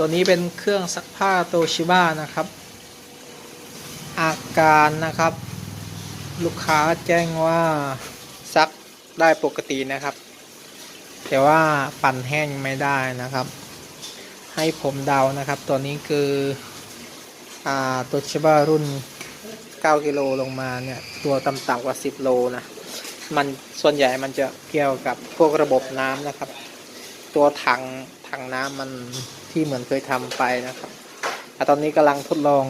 ตัวนี้เป็นเครื่องซักผ้าโตชิบ้านะครับ อาการนะครับ ลูกค้าแจ้งว่าซักได้ปกตินะครับ แต่ว่าปั่นแห้งไม่ได้นะครับ ให้ผมเดานะครับ ตัวนี้คืออ่าโตชิบ้ารุ่น 9 กิโลลงมาเนี่ย ตัวต่ำๆกว่า 10 โลนะมันส่วนใหญ่มันจะเกี่ยวกับพวกระบบน้ำนะครับ ตัวถังถังน้ำมัน ที่เหมือนเคยทำไปนะครับตอนนี้กำลังทดลอง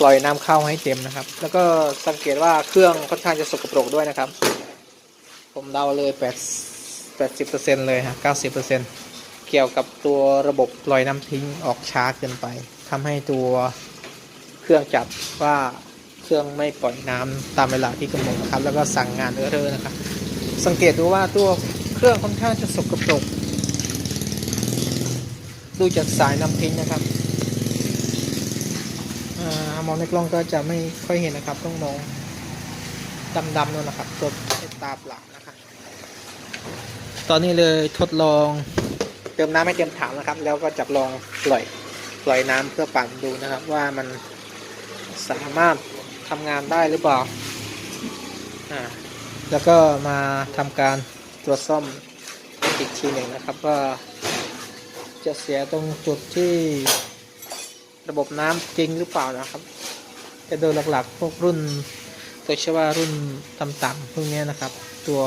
ปล่อยน้ำเข้าให้เต็มนะครับ แล้วก็สังเกตว่าเครื่องค่อนข้างจะสกปรกด้วยนะครับ ผมเดาเลย8 80%เลยฮะ90%เกี่ยวกับตัวระบบปล่อยน้ำทิ้งออกช้าเกินไปทำให้ตัวเครื่องจับว่าเครื่องไม่ปล่อยน้ำตามเวลาที่กำหนดครับ แล้วก็สั่งงานเออร์นะครับ สังเกตดูว่าตัวเครื่องค่อนข้างจะสกปรก ดูจากสายนำทิ้งนะครับอ่ามองในกล้องก็จะไม่ค่อยเห็นนะครับ ต้องมองดำๆนู่นนะครับ ตัวตาเปล่านะครับ ตอนนี้เลยทดลองเติมน้ำให้เต็มถังนะครับ แล้วก็จับลองปล่อยปล่อยน้ำเพื่อปั่นดูนะครับ ว่ามันสามารถทำงานได้หรือเปล่าอ่าแล้วก็มาทำการตรวจซ่อมอีกทีหนึ่งนะครับว่า จะเสียตรงจุดที่ระบบน้ำจริงหรือเปล่านะครับ แต่โดยหลักๆ พวกรุ่นตัวเชื่อว่ารุ่นต่ำๆพวกนี้นะครับ ตัว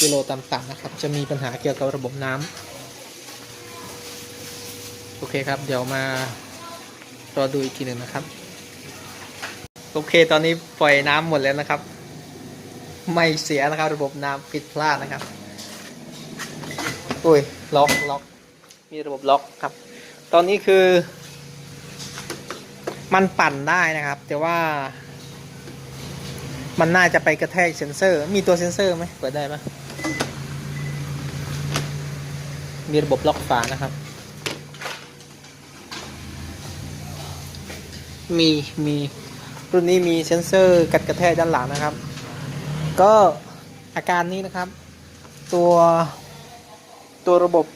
กิโลต่ำๆนะครับ จะมีปัญหาเกี่ยวกับระบบน้ำโอเคครับ เดี๋ยวมารอดูอีกทีหนึ่งนะครับ โอเคตอนนี้ปล่อยน้ำหมดแล้วนะครับ ไม่เสียนะครับ ระบบน้ำผิดพลาดนะครับ อุ้ยล็อกล็อก มีระบบล็อกครับ ตอนนี้คือ มันปั่นได้นะครับ แต่ว่า มันน่าจะไปกระแทกเซนเซอร์ มีตัวเซนเซอร์ไหมเปิดได้ไหมมีระบบล็อกฝานะครับ มีมีรุ่นนี้มีเซนเซอร์กัดกระแทกด้านหลังนะครับ ก็อาการนี้นะครับ ตัวตัวระบบ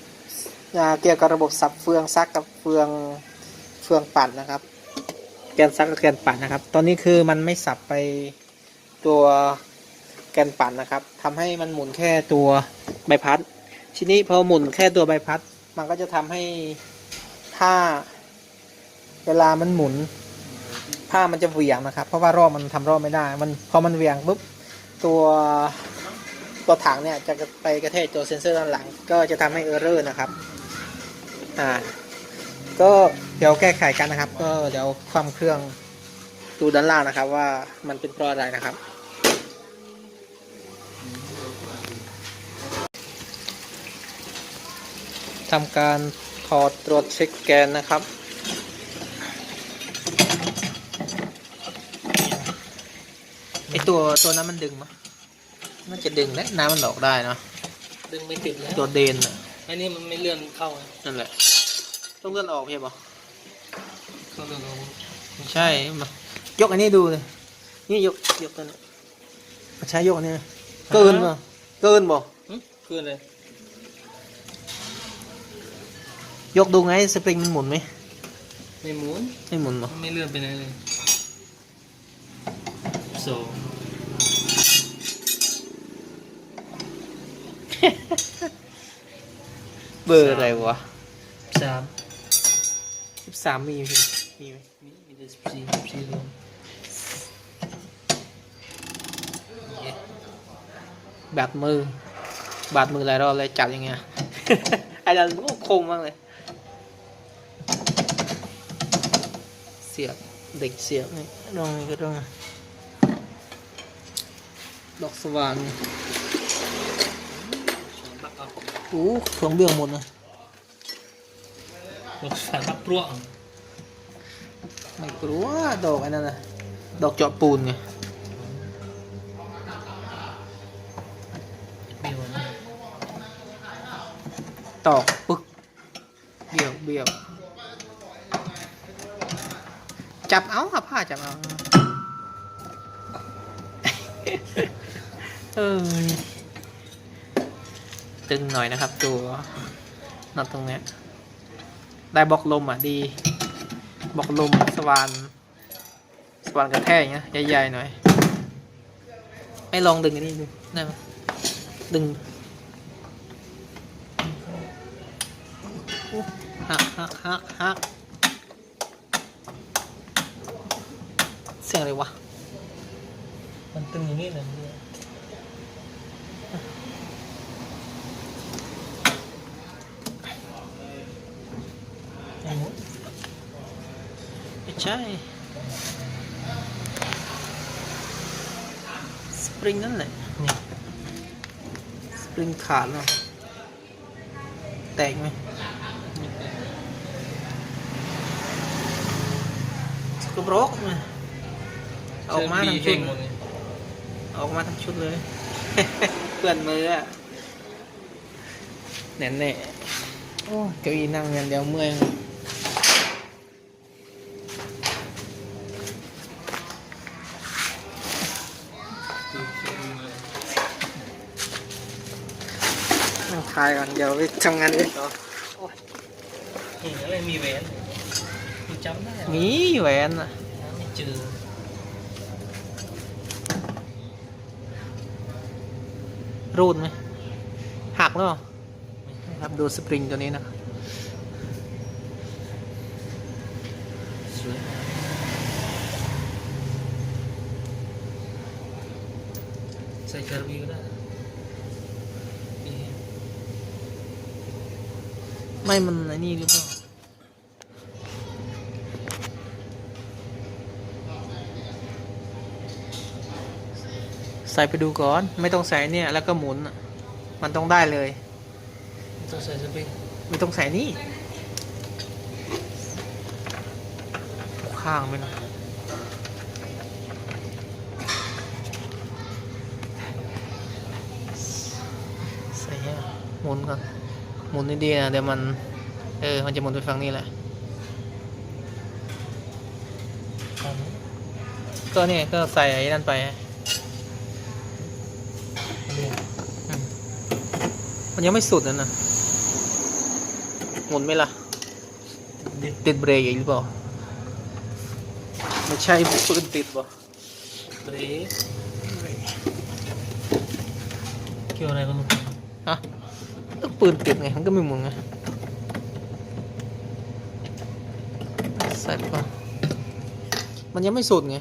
เกี่ยวกับระบบสับเฟืองซักกับเฟืองเฟืองปั่นนะครับแกนซักกับแกนปั่นนะครับ ตอนนี้คือมันไม่สับไปตัวแกนปั่นนะครับทำให้มันหมุนแค่ตัวใบพัด ทีนี้พอหมุนแค่ตัวใบพัด มันก็จะทำให้ถ้าเวลามันหมุน ผ้ามันจะเหวี่ยงนะครับ เพราะว่ารอบมันทำรอบไม่ได้ มันพอมันเหวี่ยงปุ๊บตัวตัวถังเนี่ยจะไปกระแทกตัวเซ็นเซอร์ด้านหลัง ก็จะทำให้เออร์เรอร์นะครับ อ่า ก็เดี๋ยวแก้ไขกันนะครับ ก็เดี๋ยวความเครื่องดูด้านล่างนะครับ ว่ามันเป็นเพราะอะไรนะครับ ทำการถอดตรวจเช็คแกนนะครับไอตัวตัวนั้นมันดึงมั้ยน่าจะดึงและน้ำมันออกได้เนอะดึงไม่ติดแล้วตัวเดนน่ะ อันนี้มันไม่เลื่อนเข้าไงนั่นแหละ ต้องเลื่อนออกใช่ปะเข้าเลื่อนลงไม่ใช่มายกอันนี้ดูเลยนี่ยกยกตัวนี้มาใช้ยกอันนี้เกินป่ะเกินบ่หึขึ้นเลยยกดูไงสปริงมันหมุนไหมไม่หมุนไม่หมุนบ่ ไม่เลื่อนไปไหนเลยสอง เบอร์อะไรวะสามสิบสามมีไหมมีไหมมีมีแต่สิบสี่สิบสี่รวมเอ๊ะบาดมือบาดมือหลายรอบเลยจับยังไงไอ้เราโอ้คมมากเลย เสียบเด็กเสียบนี่ลองนี่ก็ต้องดอกสว่านบั กเอาโอ้ถ่วงเบี้ยงหมดเลยบักสามบักปลวกไม่กลัวดอกไอ้นั่นนะดอกเจาะปูนไงมีวันตอกปึ๊กเบี้ยวเบี้ยวจับเอาครับผ้าจับเอา เออ ตึงหน่อยนะครับ ตัวน็อตตรงเนี้ยได้บล็อกลมอะดีบล็อกลมสว่านสว่านกระแทกอย่างเงี้ยใหญ่ๆหน่อย ไม่ลองดึงอันนี้ดูได้ไหมดึงหักหักหักหักเสียงอะไรวะ มันตึงอย่างนี้เลย เนี่ยไอ้หนูไม่ใช่สปริงนั่นแหละ นี่สปริงขาดแล้ว แตกไหมสกปรกมาออกมาทั้งชุดหมดเลยออกมาทั้งชุดเลย เปื่อนมืออะแน่นแน่ๆโอ้เก้าอี้นั่งอย่างเดียวเมื่อยายก่อน เดี๋ยวไปทำงานอื่นต่อนี่อะไรมีแหวนกูจำได้อะมีแหวนอะหาไม่เจอรูดไหมหักแล้วเหรอครับดูสปริงตัวนี้นะครับสวยใส่คาร์บีก็ได้นะนี่ ไม่มันไอ้นี่หรือเปล่าใส่ไปดูก่อน ไม่ต้องใส่เนี่ย แล้วก็หมุนอะมันต้องได้เลยต้องใส่สปริงไม่ต้องใส่นี่ ข้างไปหน่อยใส่เนี่ยหมุนก่อน หมุนดีๆนะเดี๋ยวมันเออมันจะหมุนไปฝั่งนี้แหละก็เนี่ยก็ใส่ไอ้นั่นไปมันยังไม่สุดนะนะหมุนไหมล่ะติดเบรกอีกหรือเปล่าไม่ใช่ปืนติดป่ะเบรกเกี่ยวอะไรกันลูก ปืนติดไงมันก็ไม่หมุนไงใส่ป่ะมันยังไม่สุดไง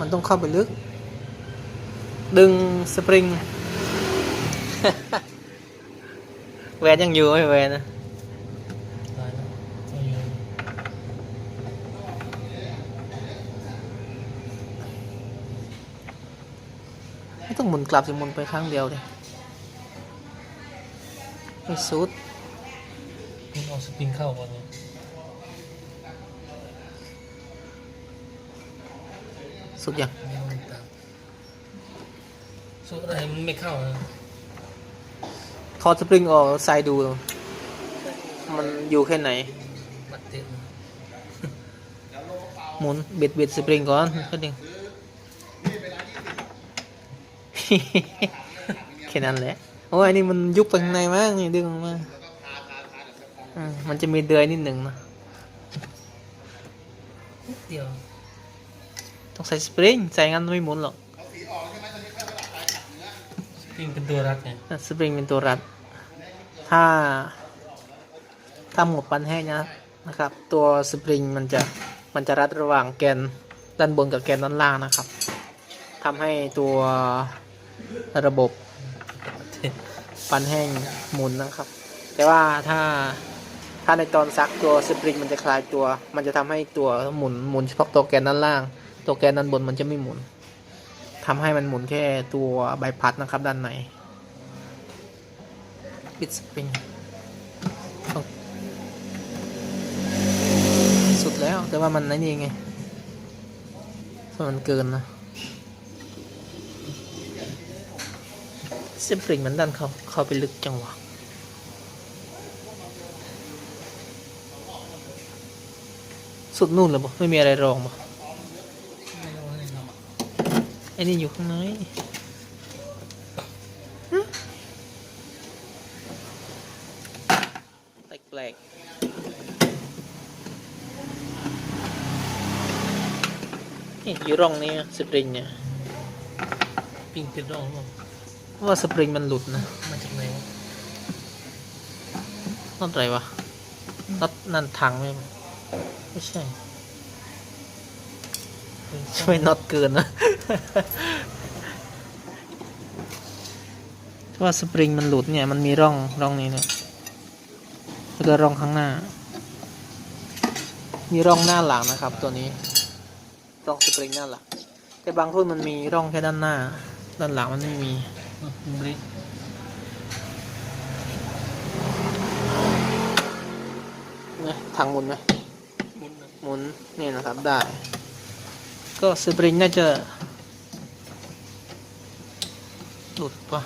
มันต้องเข้าไปลึก ดึงสปริง แหวนยังอยู่ไหมแหวนนะตายแล้วเอาอยู่ไม่ต้องหมุนกลับสิหมุนไปข้งเดียวเลย ไม่สุดนี่เอาสปริงเข้าก่อนเลยสุดยังไม่ต้องตามสุดอะไรมันไม่เข้านะถอดสปริงออกใส่ดู มันอยู่แค่ไหน บัดเต็มหมุนเบ็ดเบ็ดสปริงก่อนก็ดึงแค่นั้นแหละ โอ้ยอันนี้มันยุบไปข้างในมากนี่ดึงออกมาอืมมันจะมีเดือยนิดหนึ่งนะนิดเดียว ต้องใส่สปริงใส่งั้นไม่หมุนหรอกสปริงเป็นตัวรัดไงอะสปริงเป็นตัวรัด ถ้า ถ้าหมดปันแห้งนะนะครับ ตัวสปริงมันจะมันจะรัดระหว่างแกนด้านบนกับแกนด้านล่างนะครับทำให้ตัวระบบ ปันแห้งหมุนนะครับ แต่ว่าถ้าถ้าในตอนซักตัวสปริงมันจะคลายตัว มันจะทำให้ตัวหมุนหมุนเฉพาะตัวแกนด้านล่าง ตัวแกนด้านบนมันจะไม่หมุนทำให้มันหมุนแค่ตัวใบพัดนะครับด้านในปิดสปริงสุดแล้วแต่ว่ามันไอ้นี่ไงมันเกินนะ สปริงมันดันเข้าเข้าไปลึกจังหวะสุดนู่นเลยบ่ไม่มีอะไรรองบ่ไม่ต้องให้ทไอ้นี่อยู่ข้างในแตกแปปลกๆนี่อยู่ร่องนี้สปริงเนี่ย ปิ้งติดร่องมั้ง ว่าสปริงมันหลุดนะ มาจากไหนวะน็อตอะไรวะน็อตนั่นถังไหมไม่ใช่ช่วยน็อตเกินนะว่าสปริงมันหลุดเนี่ยมันมีร่องร่องนี้เนี่ยแล้วก็ร่องข้างหน้า มีร่องหน้าหลังนะครับ ตัวนี้ ร่องสปริงหน้าหลังแต่บางรุ่นมันมีร่องแค่ด้านหน้า ด้านหลังมันไม่มี อืมบริกนี่ทางหมุนไหมมุนนะหมุนนี่นะครับได้ ก็สปริงน่าจะหลุดปะ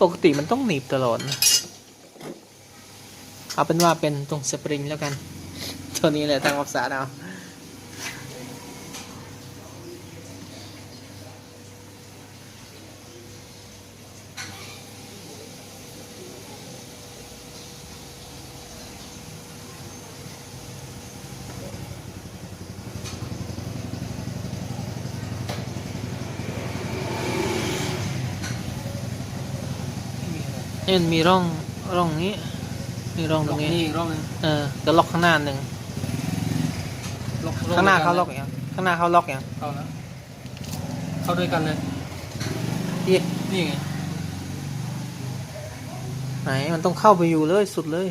ปกติมันต้องหนีบตลอดนะเอาเป็นว่าเป็นตรงสปริงแล้วกัน ตัวนี้แหละทางอับสาเอา นี่มันมีร่องร่องนี้ มีร่องตล็รอกงนี้นี่อีกรอบหนึงเออก็ล็อกข้างหน้าหนึ่ง ล็อกข้างหน้าเขาล็อกด้วยอย่างข้างหน้าเขาล็อกอย่างเข้าแล้วเข้าด้วยกันเลยพี่นี่ไง ไหนมันต้องเข้าไปอยู่เลยสุดเลย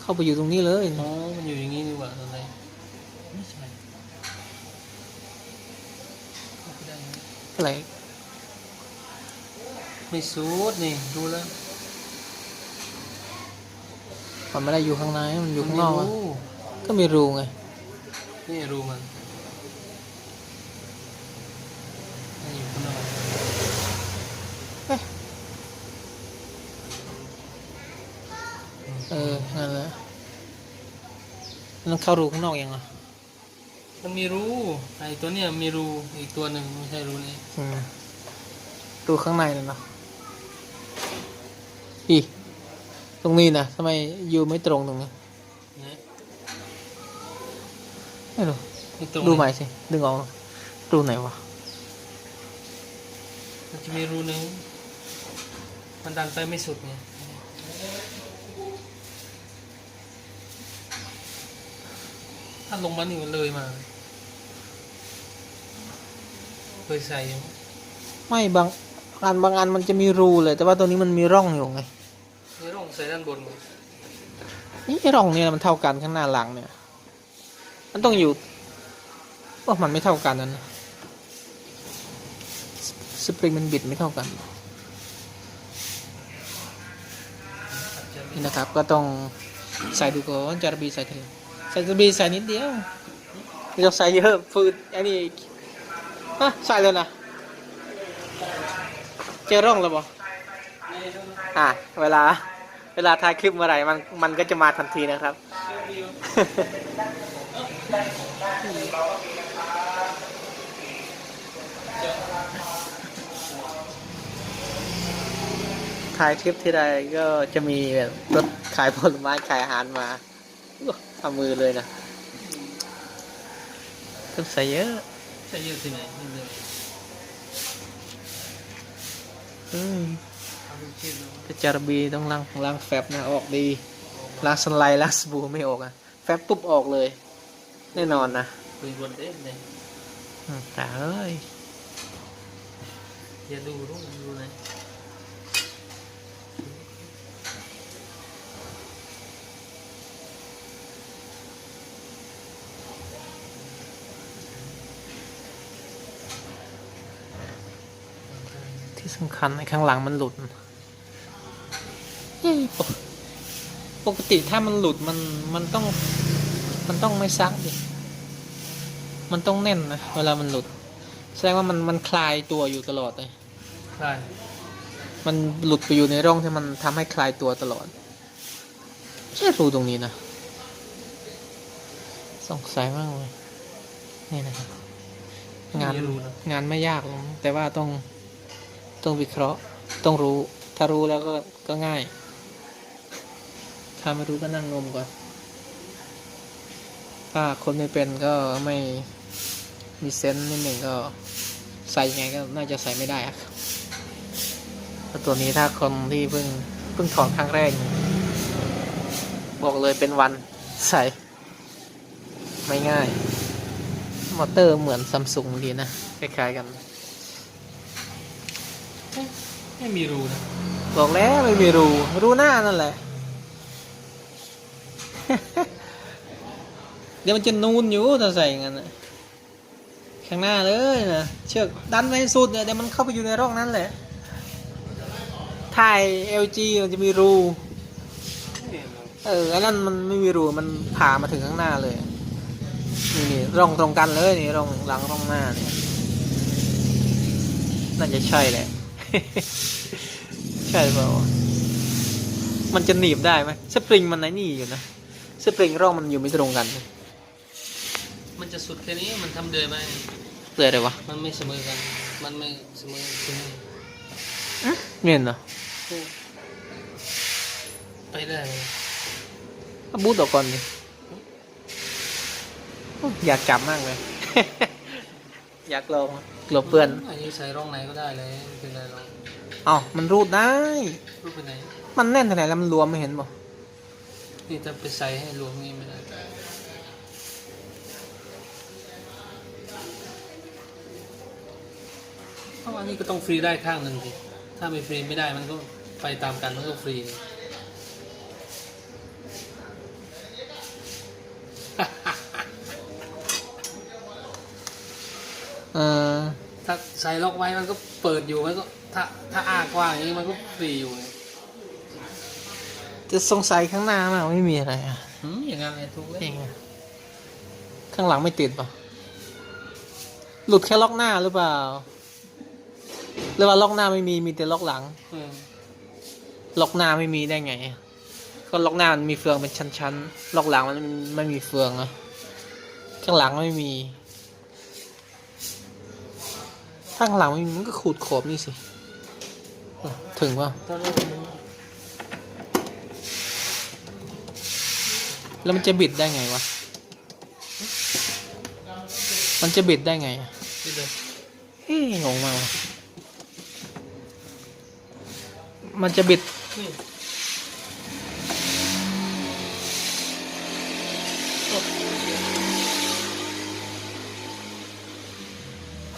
เข้าไปอยู่ตรงนี้เลยอ๋อมันอยู่อย่างนี้ดีกว่าอะไรไม่ใช่เข้าไปได้ไหมอะไร ไม่สูดนี่ดูแล้วมันไม่ได้อยู่ข้างในมันอยู่ข้างนอกมัอะมีรูก็มีรูไงนี่รูมันนี่อยู่ข้างนอกเออนั่นแหละมันเข้ารูข้างนอกยังอะมันมีรูไอ้ตัวเนี้ยมีรูอีกตัวหนึ่งไม่ใช่รูนี้อืมรูข้างในเลยเนาะ อีตรงนี้นะทำไมอยู่ไม่ตรงตรงนี้นะไม่รู้นี่ตรงดูใหม่สิ ดึงออกรูไหนวะมันจะมีรูหนึง มันดันไปไม่สุดไงถ้าลงมานี่มันเลยมา เคยใส่ยังไม่บางอันบางอันมันจะมีรูเลย แต่ว่าตัวนี้มันมีร่องอยู่ไงนี่ร่อง ใส่ด้านบนไงนี่ร่องเนี่ยมันเท่ากันข้างหน้าหลังเนี่ย มันต้องอยู่ว่ามันไม่เท่ากันนั่นสปริงมันบิดไม่เท่ากันนี่นะครับก็ต้องใส่ดูก่อนจารบีใส่เถอะใส่จารบีใส่นิดเดียวไม่ต้องใส่เยอะฟืดอันนี้ฮะใส่เลยนะเจอร่องแล้วบออะเวลา เวลาถ่ายคลิปเมื่อไหร่มันมันก็จะมาทันทีนะครับ ถ่ายคลิปที่ใดก็จะมีแบบรถขายผลไม้ขายอาหารมาทำมือเลยนะต้องใส่เยอะใส่เยอะที่ไหนเลยอืม เอาดูคลิปดูแต่จารบีต้องล้างล้างแฟบนะออกดีล้างสไลด์ล้างสบู่ไม่ออกอะแฟบปุ๊บออกเลย แน่นอนนะคุยบนเด้เลยอืมแต่เอ้ยอย่าดูรูดูเลยที่สำคัญในข้างหลังมันหลุดเอ้ยปก ปกติถ้ามันหลุดมันมันต้องมันต้องไม่ซักดิมันต้องแน่นนะเวลามันหลุด แสดงว่ามันมันคลายตัวอยู่ตลอดเลยใช่มันหลุดไปอยู่ในร่องที่มันทำให้คลายตัวตลอดใช่รูตรงนี้นะสงสัยมากเลยนี่นะครับงานอย่าดูนะงานไม่ยากหรอกแต่ว่าต้องต้องวิเคราะห์ต้องรู้ ถ้ารู้แล้วก็ก็ง่าย ถ้าไม่รู้ก็นั่งงมก่อน ถ้าคนไม่เป็นก็ไม่มีเซนส์นิดหนึ่งก็ใส่ยังไงก็น่าจะใส่ไม่ได้อะครับเพราะตัวนี้ถ้าคนที่เพิ่งเพิ่งถอดครั้งแรก บอกเลยเป็นวันใส่ ไม่ง่าย มอเตอร์เหมือนซัมซุงดีนะคล้ายๆกันไม่มีรูนะ บอกแล้วไม่มีรู รูหน้านั่นแหละ เดี๋ยวมันจะนูนอยู่ถ้าใส่อย่างนั้นนะข้างหน้าเลยนะเชือกดันไปให้สุดเนี่ยเดี๋ยวมันเข้าไปอยู่ในร่องนั้นแหละถ่าย LG มันจะมีรู เอออันนั้นมันไม่มีรูมันผ่ามาถึงข้างหน้าเลยนี่นี่ร่องตรงกันเลยนี่ร่องหลังร่องหน้าเนี่ยน่าจะใช่แหละ ใช่เปล่ามันจะหนีบได้ไหมสปริงมันไหนนี่อยู่นะ สปริงร่องมันอยู่ไม่ตรงกัน มันจะสุดแค่นี้มันทำเดินไปเลยอะไรวะ มันไม่เสมอกัน มันไม่เสมอกันเห็นเหรอไปได้เลยเอาบูทออกก่อนดิโอ้ยอยากจับมากเลย อยากลองกลัวเปื้อนอันนี้ใส่ร่องไหนก็ได้เลยไม่เป็นไรหรอกเอ้ามันรูดได้ รูปไปไหน มันแน่นขนาดแล้วมันรวมไม่เห็นบ่ นี่จะไปใส่ให้รวมงี้ไม่ได้เพราะว่านี่ก็ต้องฟรีได้ข้างหนึ่งสิถ้าไม่ฟรีไม่ได้มันก็ไปตามกันมันก็ฟรีเออถ้าใส่ล็อกไว้มันก็เปิดอยู่มันก็ถ้าถ้าอ้ากว้างอย่างนี้มันก็ฟรีอยู่ไง จะสงสัยข้างหน้ามากไม่มีอะไรอะหืมอย่างนั้นเลยถูกเลยเองอะข้างหลังไม่ติดป่ะหลุดแค่ล็อกหน้าหรือเปล่า หรือว่าล็อกหน้าไม่มีมีแต่ล็อกหลังเออล็อกหน้าไม่มีได้ไง ก็ล็อกหน้ามันมีเฟืองเป็นชั้นๆล็อกหลังมันไม่มีเฟืองอะข้างหลังไม่มี ข้างหลังไม่มีมันก็ขูดโขบนี่สิถึงป่ะ ตอนแรกมั แล้วมันจะบิดได้ไงวะ มันจะบิดได้ไงอะนี่เฮ้ยงงมากวะมันจะบิด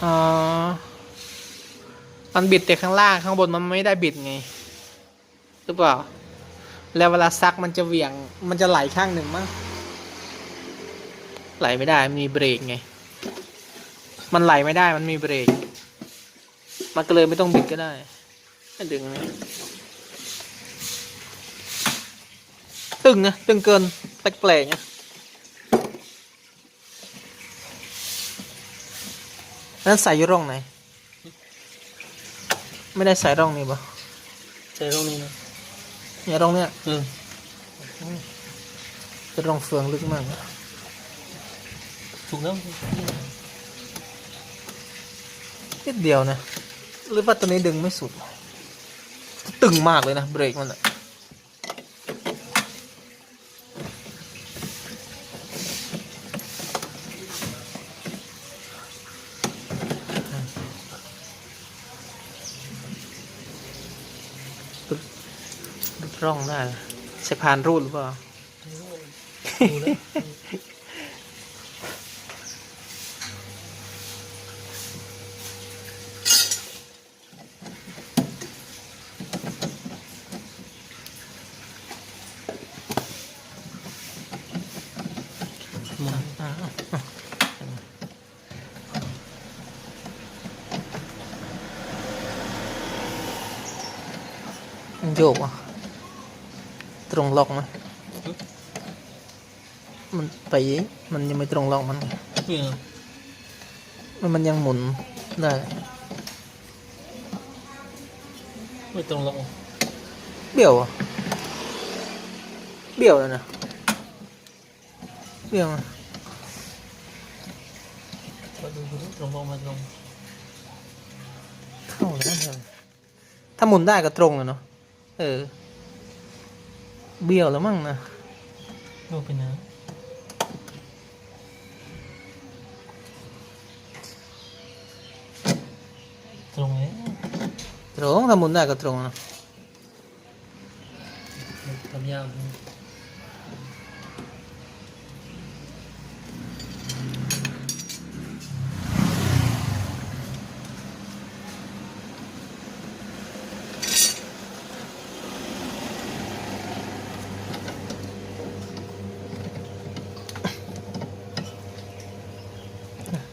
อ๋อ มันบิดแต่ข้างล่างข้างบนมันไม่ได้บิดไง หรือเปล่า แล้วเวลาซักมันจะเหวี่ยง มันจะไหลข้างหนึ่งมั้ง ไหลไม่ได้ มันมีเบรกไง มันไหลไม่ได้ มันมีเบรก มันก็เลยไม่ต้องบิดก็ได้ให้ดึงนะตึงนะ ตึงเกิน แปลกๆนะนั้นใส่อยู่ร่องไหน ไม่ได้ใส่ร่องนี้ปะใส่ตรงนี้นะ เนี่ยร่องเนี้ยเออเป็นร่องเฟืองลึกมากนะถูกแล้วนิดเดียวนะ หรือว่าตัวนี้ดึงไม่สุด ตึงมากเลยนะ เบรกมันอะ ร่องได้ส่พานรูดหรือเปล่าโยกอะ ล็อกนะมันไปเองมันยังไม่ตรงล็อกมันไงเนี่ยมันมันยังหมุนได้ไม่ตรงลงเบี้ยวอะเบี้ยวเลยนะเบี้ยวนะมาดูดูตรงลงมาตรงเข้าแล้วเนี่ยถ้าหมุนได้ก็ตรงเลยเนาะอเออ เบี้ยวแล้วมั้งนะดูเป็นนะตรงนี้ตรงถ้าหมุนได้ก็ตรงนะทำยาว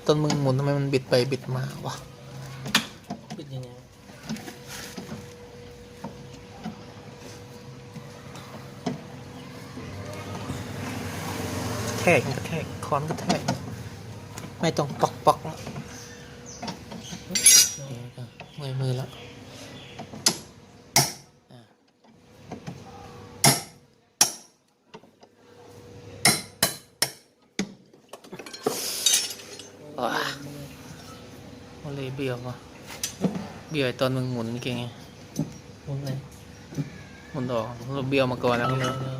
ต้นมึงหมุนทำไมมันบิดไปบิดมาวะปิดยังไงแทกมันกระแทกค้อนกระแทก ไม่ต้องปอกปอกแล้วเมื่อยมือแล้วอะว้าโอเลยเบี้ยววะเบี้ยวไอ้ ตอนมึงหมุนเก่งไงมุมไหนหมุนออกเราเบี้ยวมาก่อนแล้วเอาไงเลยเอาเลย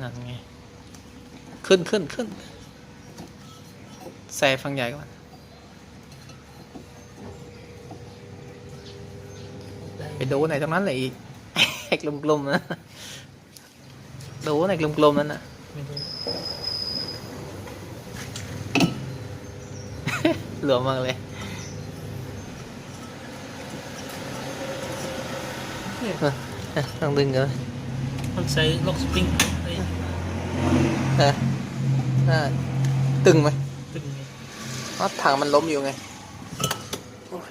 นั่นไง ขึ้นขึ้นขึ้นใส่ฟังใหญ่ก่อนไปดูไหนตรงนั้นเลยอีกไอ้กลมๆนะดูไหนกลมๆนั้นน่ะไม่รู้เหลือมากเลย เนี่ย เออ ต้องดึงกันมันใช้ล็อกสปริงไอ้เออน่าตึงไหมตึงไงเพราะถังมันล้มอยู่ไงโอ้ย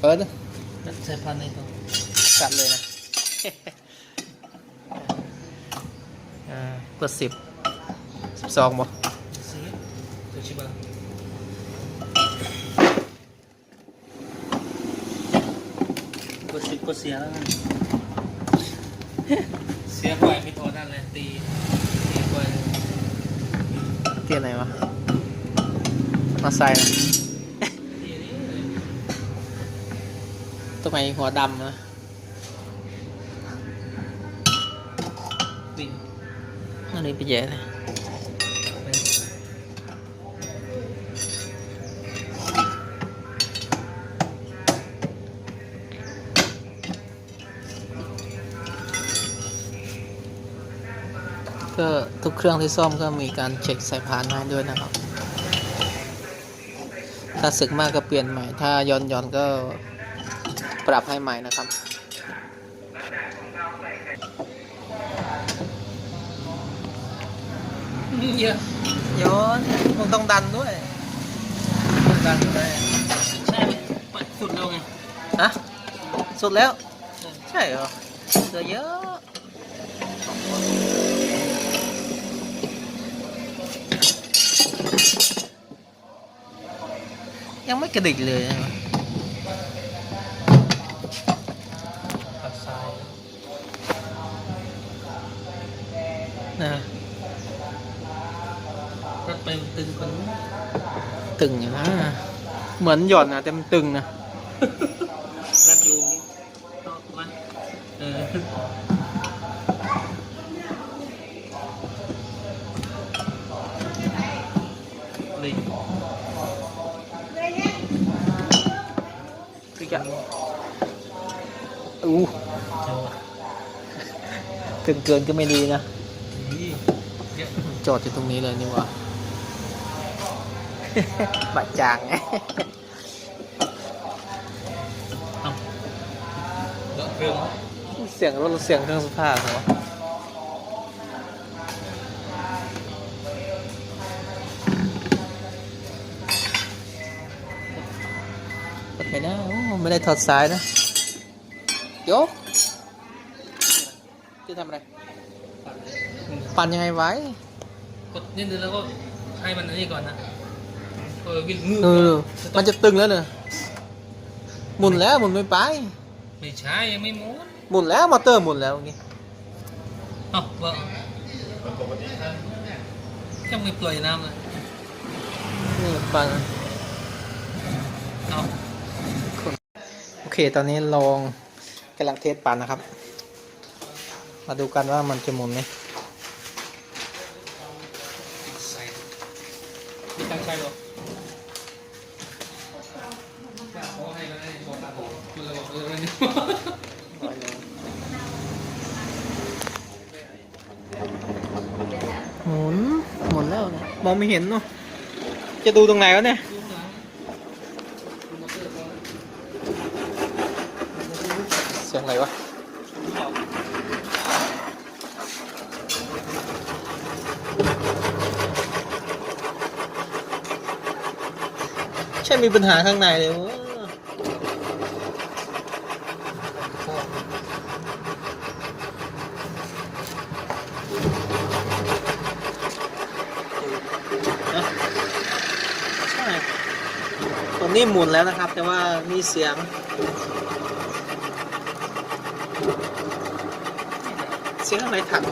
เออนั่นใช้พันในตัวกัดเลยนะอ่าเปิดสิบสิบสองบ่ สีตัวชิบะ กดสิบกดเสียแล้วนะเสียบ่อยไม่โทษนั่นเลยตีตีบ่อยเตียนไหนวะมาใส่นะตีนี่เลยตรงไหนหัวดำนะตีอันนี้ไปแย่เลย ก็ทุกเครื่องที่ซ่อมก็มีการเช็คสายพานให้ด้วยนะครับ ถ้าสึกมากก็เปลี่ยนใหม่ ถ้าย้อนย้อนๆก็ปรับให้ใหม่นะครับ เยอะย้อนมึงต้องดันด้วยต้องดันด้วยใช่ไปสุดแล้วไงฮะสุดแล้ว ใช่เหรอเหลือเยอะ ยังไม่กระดิกเลยใช่ไหมปัดซ้ายนะรถไปมันตึงคนนู้นตึงอยู่นะ เหมือนหย่อนนะแต่มันตึงนะรัดอยู่นี่เอามาเออเลย คือจะ อู้เจ้าตึงเกินก็ไม่ดีนะนี่เยอะจอดอยู่ตรงนี้เลยนี่หว่าบาดจางไงเครื่องเสียงรถเสียงเครื่องสุภาพเหรอเปิดไปนะไม่ได้ถอดสายนะ ยกจะทำอะไร ปั่นยังไงไว้ กดนิดนึงแล้วก็ให้มันอันนี้ก่อนนะเออวิ่งมือเออ มันจะตึงแล้วเนอะหมุนแล้วหมุนไม่ไป ไม่ใช่ยังไม่หมุนหมุนแล้วมอเตอร์หมุนแล้วอย่างงี้เอ้าว่ายังไม่ปล่อยน้ำเลยนี่ปั่นเอาโอเคตอนนี้ลอง กำลังเทสปั่นนะครับ มาดูกันว่ามันจะหมุนไหมมีตั้งใจหรอหมุน หมุนแล้วเนี่ยมองไม่เห็นเนาะจะดูตรงไหนวะเนี่ย เสียงอะไรวะ ใช่มีปัญหาข้างในเลยวะตรงนี้หมุนแล้วนะครับ แต่ว่ามีเสียงเสียงอะไรถัก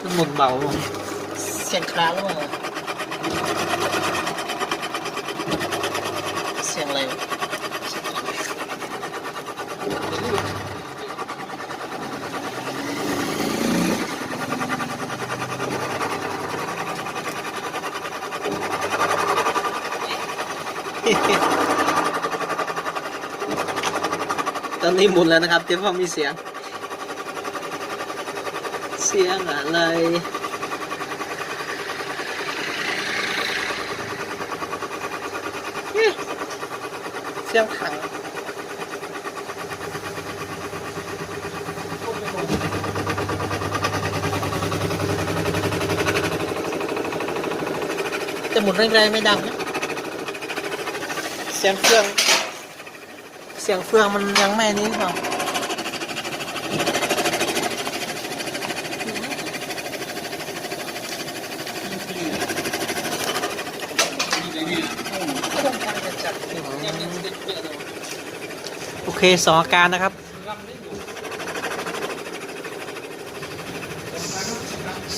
มันหมุนเบาลงเสียงคลาหรือเปล่า เสียงอะไรวะตอ นี้หมุนแล้วนะครับแต่ว่ามีเสียง เสียงอะไรเสียงขังแต่หมุนแรงๆไม่ดังนะเสียงเครื่อง เสียงเฟืองมันยังไม่นี้หรอเปล่าโอเคสองอาการนะครับ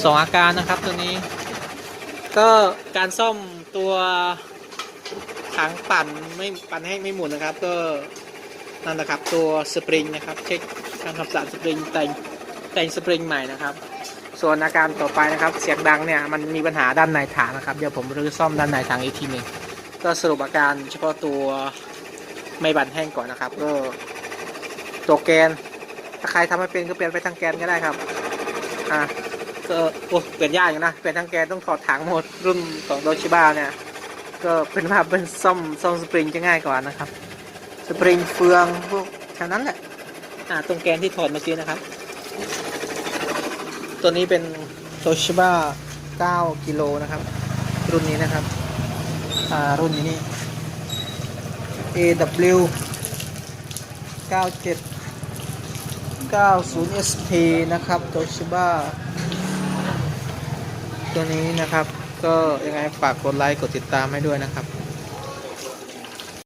สองอาการนะครับตัวนี้ ก็การซ่อมตัวถังปั่นไม่ปั่นให้ไม่หมุนนะครับ ก็ นั่นนะครับตัวสปริงนะครับเช็คการทำสารสปริงแต่งแต่งสปริงใหม่นะครับ ส่วนอาการต่อไปนะครับเสียงดังเนี่ยมันมีปัญหาด้านในถังนะครับเดี๋ยวผมรื้อซ่อมด้านในถังอีกทีหนึ่งก็สรุปอาการเฉพาะตัวไม่บันแห้งก่อนนะครับก็ตัวแกนถ้าใครทำไม่เป็นก็เปลี่ยนไปทางแกนก็ได้ครับอะก็โอ้เปลี่ยนยากอยู่นะเปลี่ยนทางแกนต้องถอดถังหมดรุ่นของโดชิบ้าเนี่ยก็เป็นว่าเป็นซ่อมซ่อมสปริงจะง่ายกว่านะครับ สปริงเฟืองพวกแค่นั้นแหละ อ่า ตรงแกนที่ถอดเมื่อกี้นะครับ ตัวนี้เป็นโตชิบ้า9กิโลนะครับ รุ่นนี้นะครับ อ่า รุ่นนี้นี่ AW 97 90 SP นะครับโตชิบ้าตัวนี้นะครับ ก็ยังไงฝากกดไลค์ กดติดตามให้ด้วยนะครับ